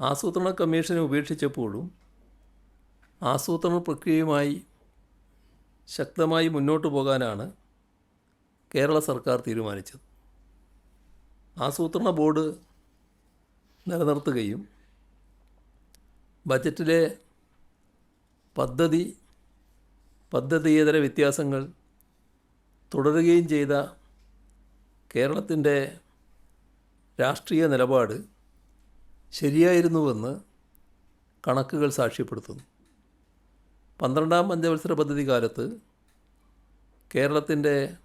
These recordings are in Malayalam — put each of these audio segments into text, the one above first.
ആസൂത്രണ കമ്മീഷനെ ഉപേക്ഷിച്ചപ്പോഴും ആസൂത്രണ പ്രക്രിയയുമായി ശക്തമായി മുന്നോട്ട് പോകാനാണ് കേരള സർക്കാർ തീരുമാനിച്ചത്. ആസൂത്രണ ബോർഡ് നിലനിർത്തുകയും ബജറ്റിലെ പദ്ധതി പദ്ധതിയേതര വ്യത്യാസങ്ങൾ തുടരുകയും ചെയ്ത കേരളത്തിന്റെ രാഷ്ട്രീയ നിലപാട് ശരിയായിരുന്നുവെന്ന് കണക്കുകൾ സാക്ഷ്യപ്പെടുത്തുന്നു. പന്ത്രണ്ടാം പഞ്ചവത്സര പദ്ധതി കാലത്ത് കേരളത്തിന്റെ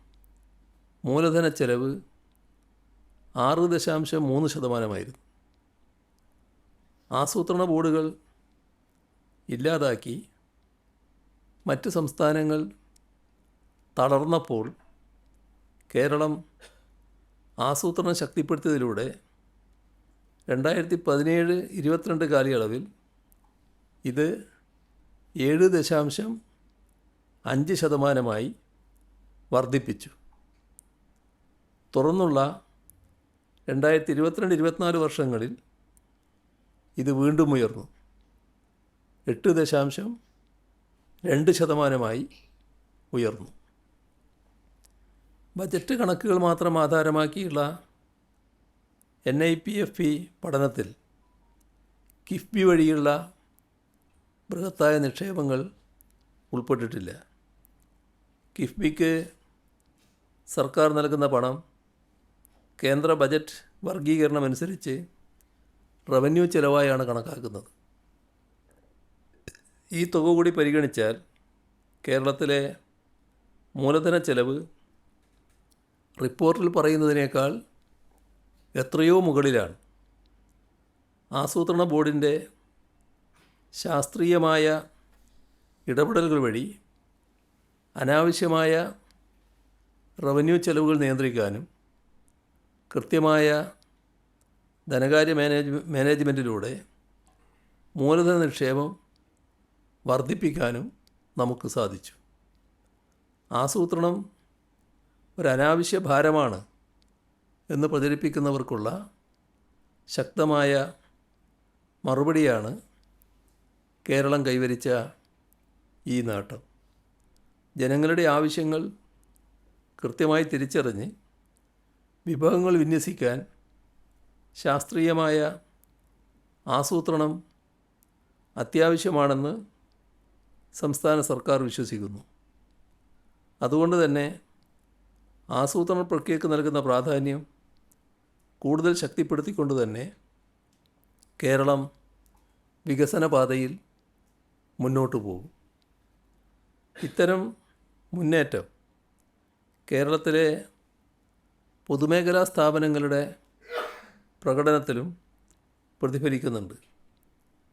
മൂലധന ചെലവ് ആറ് ദശാംശം മൂന്ന് ശതമാനമായിരുന്നു. ആസൂത്രണ ബോർഡുകൾ ഇല്ലാതാക്കി മറ്റ് സംസ്ഥാനങ്ങൾ തളർന്നപ്പോൾ കേരളം ആസൂത്രണം ശക്തിപ്പെടുത്തിയതിലൂടെ രണ്ടായിരത്തി പതിനേഴ് ഇരുപത്തിരണ്ട് കാലയളവിൽ ഇത് ഏഴ് ദശാംശം അഞ്ച് ശതമാനമായി വർദ്ധിപ്പിച്ചു. തുറന്നുള്ള രണ്ടായിരത്തി ഇരുപത്തിരണ്ട് ഇരുപത്തിനാല് വർഷങ്ങളിൽ ഇത് വീണ്ടും ഉയർന്നു. എട്ട് ദശാംശം രണ്ട് ശതമാനമായി ഉയർന്നു. ബജറ്റ് കണക്കുകൾ മാത്രം ആധാരമാക്കിയുള്ള N I P F P പഠനത്തിൽ കിഫ്ബി വഴിയുള്ള ബൃഹത്തായ നിക്ഷേപങ്ങൾ ഉൾപ്പെട്ടിട്ടില്ല. കിഫ്ബിക്ക് സർക്കാർ നൽകുന്ന പണം കേന്ദ്ര ബജറ്റ് വർഗീകരണം അനുസരിച്ച് റവന്യൂ ചിലവായാണ് കണക്കാക്കുന്നത്. ഈ തുക കൂടി പരിഗണിച്ചാൽ കേരളത്തിലെ മൂലധന ചെലവ് റിപ്പോർട്ടിൽ പറയുന്നതിനേക്കാൾ എത്രയോ മുകളിലാണ്. ആസൂത്രണ ബോർഡിന്റെ ശാസ്ത്രീയമായ ഇടപെടലുകൾ വഴി അനാവശ്യമായ റവന്യൂ ചെലവുകൾ നിയന്ത്രിക്കാനും കൃത്യമായ ധനകാര്യ മാനേജ് മാനേജ്മെന്റിലൂടെ മൂലധന നിക്ഷേപം വർദ്ധിപ്പിക്കാനും നമുക്ക് സാധിച്ചു. ആസൂത്രണം ഒരു അനാവശ്യ ഭാരമാണ്. എന്ന് പ്രചരിപ്പിക്കുന്നവർക്കുള്ള ശക്തമായ മറുപടിയാണ് കേരളം കൈവരിച്ച ഈ നേട്ടം. ജനങ്ങളുടെ ആവശ്യങ്ങൾ കൃത്യമായി തിരിച്ചറിഞ്ഞ് വിഭവങ്ങൾ വിന്യസിക്കാൻ ശാസ്ത്രീയമായ ആസൂത്രണം അത്യാവശ്യമാണെന്ന് സംസ്ഥാന സർക്കാർ വിശ്വസിക്കുന്നു. അതുകൊണ്ട് തന്നെ ആസൂത്രണ പ്രക്രിയക്ക് നൽകുന്ന പ്രാധാന്യം കൂടുതൽ ശക്തിപ്പെടുത്തിക്കൊണ്ട് തന്നെ കേരളം വികസന പാതയിൽ മുന്നോട്ട് പോകും. ഇത്തരം മുന്നേറ്റം കേരളത്തിലെ പൊതുമേഖലാ സ്ഥാപനങ്ങളുടെ പ്രകടനത്തിലും പ്രതിഫലിക്കുന്നുണ്ട്.